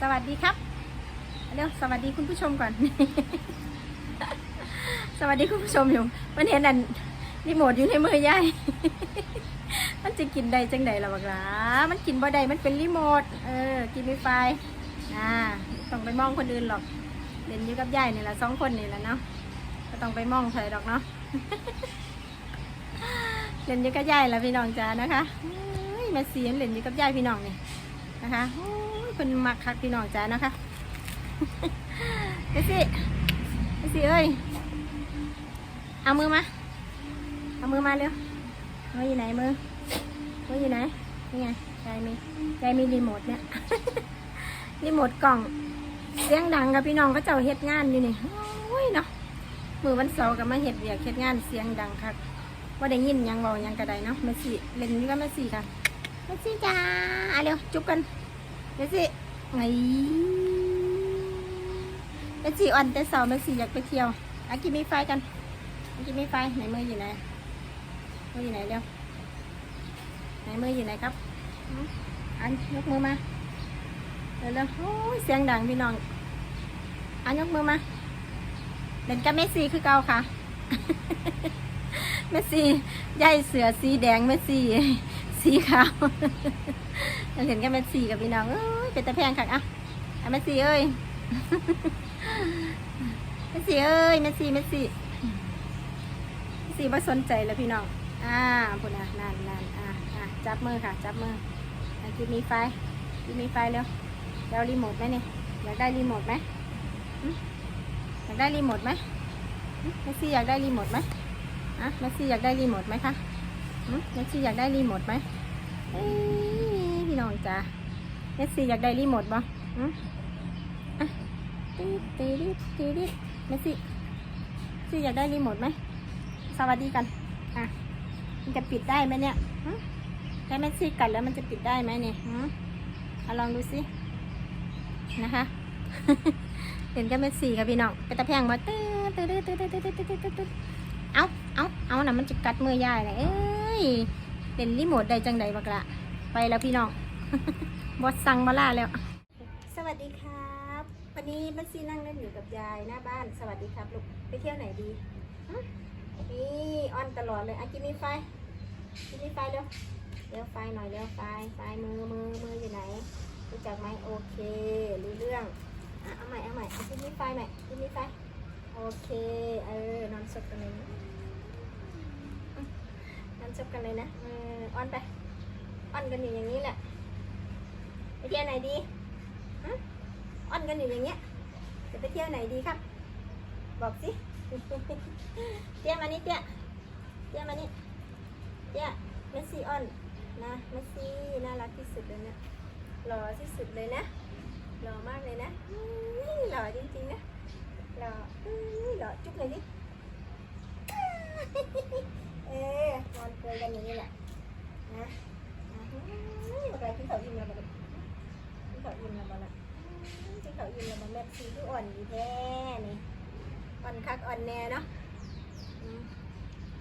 สวัสดีครับเร็วสวัสดีคุณผู้ชมก่อน สวัสดีคุณผู้ชมอยู่มันเห็นอันรีโมทอยู่ในมือยายมันจะกินได้จังใดล่ะบักหลามันกินบ่ได้มันเป็นรีโมท เออ กินไม่ไฟอ่าต้องไปมองคนอื่นหรอกเล่นอยู่กับยายนี่แหละสองคนนี่แหละเนาะ ก็ต้องไปมองใครดอกเนาะเล่นอยู่กับยายแล้วพี่น้องจ้านะคะเฮ้ยแม่เสียนเล่นอยู่กับยายพี่น้องนี่ นะคะโอ้ยคนมักคักพี่น้องจ้านะคะเดยวสิเดยวสิเอ้ย เอามือมา เอามือมาเร็วมืออยู่ไหนมือมืออยู่ไหน นี่ไงยายมียายมีรีโมทเนี่ยรีโมทกล่อง เสียงดังกับพี่น้องก็เจ้าเฮ็ดงานอยู่นี่โอ้ยเนาะ มือวันเสาร์ก็มาเฮ็ดเวียกเฮ็ดงานเสียงดังคักว่าได้ยินยังเบาหยังกระไดเนาะแม่สี่เล่นอยู่กับแม่สี่ค่ะ แม่สี่จ้าอะเร็วจุ๊บกันแม่สี่ไงแม่สี่อ่อนแต่สาร์แม่สี่อยากไปเที่ยวอะกินมีไฟกันอะกินมีไฟไหนมืออยู่ไหนมืออยู่ไหนเร็วไหนมืออยู่ไหนครับอันยกมือมาเร็วๆโอ้ยเสียงดังพี่น้องอันยกมือมาเล่นกับเมสซี่คือเก่าค่ะเมสซี่ใยเสือสีแดงเมสซี่ สีขาวเล่นกับเมสซีกับพี่น้องเอ้ยเป็นตะแพงค่ะอะอะเมสซีเอ้ยเมสซีเอ้ยเมสซี่เมสซี่เมสซี่ไม่สนใจเลยพี่น้องอ่าพูดนะนั่นนั่นอะอะจับมือค่ะ จับมืออะกินมีไฟกินมีไฟเร็วเดี๋ยวรีโมทไหมเนี่ยอยากได้รีโมทไหมอยากได้รีโมทไหมหึเมสซี่อยากได้รีโมทไหมอะเมสซี่อยากได้รีโมทไหมคะ เมสซี่อยากได้รีโมทไหมพี่น้องจ้าเมสซี่อยากได้รีโมทบ่หึอะตีตีดิตีดิเมสซี่เมสซี่อยากได้รีโมทไหม สวัสดีกัน อะ มันจะปิดได้ไหมเนี่ยหึแค่เมสซี่กัดแล้วมันจะปิดได้ไหมเนี่ยหึเอาลองดูสิ นะคะเห็นก็เป็นสีค่ะพี่น้องเป็นตะแพงมาตื้อตื้อตื้อตื้อตื้อตื้อตื้อตื้อเอาเอาเอาน่ะมันจะกัดมือยายเลยเอ้ เป็นรีโมทได้จังใดบักละไปแล้วพี่น้อง บอสสั่งมาล่าแล้ว สวัสดีครับ วันนี้มันซีนั่งเล่นอยู่กับยายหน้าบ้าน สวัสดีครับลูก ไปเที่ยวไหนดีนี่ออนตลอดเลยอะกินมีไฟกินมีไฟเร็วเร็วไฟหน่อยเร็วไฟไฟมือมือมืออยู่ไหนรู้จักไหมโอเครู้เรื่องอะเอาใหม่เอาใหม่เอาที่นี่ไฟใหม่ที่นี่ไฟโอเค เออนอนซบกันเลยนะอืมน อนซบกันเลยนะเอออ้อนไปอ้อนกันอยู่อย่างนี้แหละไปเที่ยวไหนดีฮะอ้อนกันอยู่อย่างเงี้ยจะไปเที่ยวไหนดีครับ บอกสิเตี้ยมานี่เตี้ยเตี้ยมานี่เตี้ยเมสซี่อ้อนนะเมสซี่น่ารักที่สุดเลยเนะหล่อที่สุดเลยนะหล่อมากเลยนะหล่อจริงๆนะหล่ออื้อหล่อจุ๊บเลยดิ เอ๊ะนอนเกยกันอย่างนี้แหละนะอะอื้ออะไรที่เขายิ้มเราบ้างที่เขายิ้มเราบ้างที่เขายิ้มเราบ้างแม่ซีที่อ่อนดีแท้นี่อ่อนคักอ่อนแน่เนาะ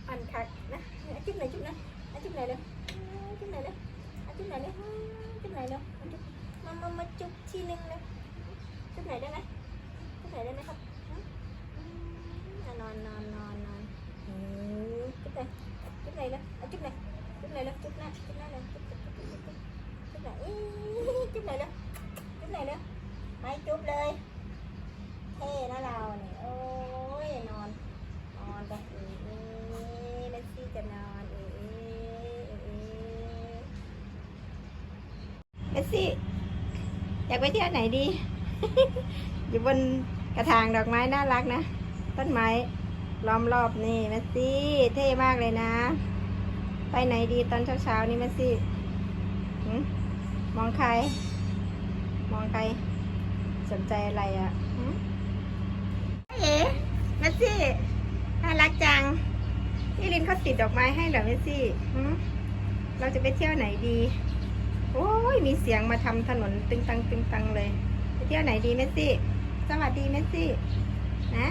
อ่อนคักนะอะจุ๊บหน่อยจุ๊บหน่อยอะจุ๊บหน่อยเร็วอะจุ๊บหน่อยเร็วอะจุ๊บหน่อยเร็วอะจุ๊บหน่อยเร็วอะมามามาจุ๊บทีนึงเลยจุ๊บไหนได้ไหมจุ๊บไหนได้ไหมครับฮะอืมอะนอนนอนนอนนอนอืมจุ๊บไหนจุ๊บไหนเลยอะจุ๊บไหนจุ๊บไหนเลย จุ๊บหน้าจุ๊บหน้าเลยจุ๊บจุ๊บจุ๊บจุ๊บจุ๊บจุ๊บไหนอีจุ๊บหนเลยจุ๊บหนเลยไม่จุ๊บเลยเท่นะเราเนี่ยโอ้ยนอน นอนไปเออเออเมสซี่จะนอนเออเออเออเออเมสซี่อยากไปเที่ยวไหนดี อยู่บนกระถางดอกไม้น่ารักนะ ต้นไม้ล้อมรอบนี่แมสซี่เท่มากเลยนะ ไปไหนดีตอนเช้าๆนี่แมสซี่หืมมองใคร มองใคร สนใจอะไรอะ่ะหืมเอ๋แมสซี่น่ารักจังพี่ลินเขาติดดอกไม้ให้เหรอแมสซี่หืมเราจะไปเที่ยวไหนดี โอ้ยมีเสียงมาทำถนนตึงตังตึงตังเลย ไปเที่ยวไหนดีเมสซี่ สวัสดีเมสซี่ นะ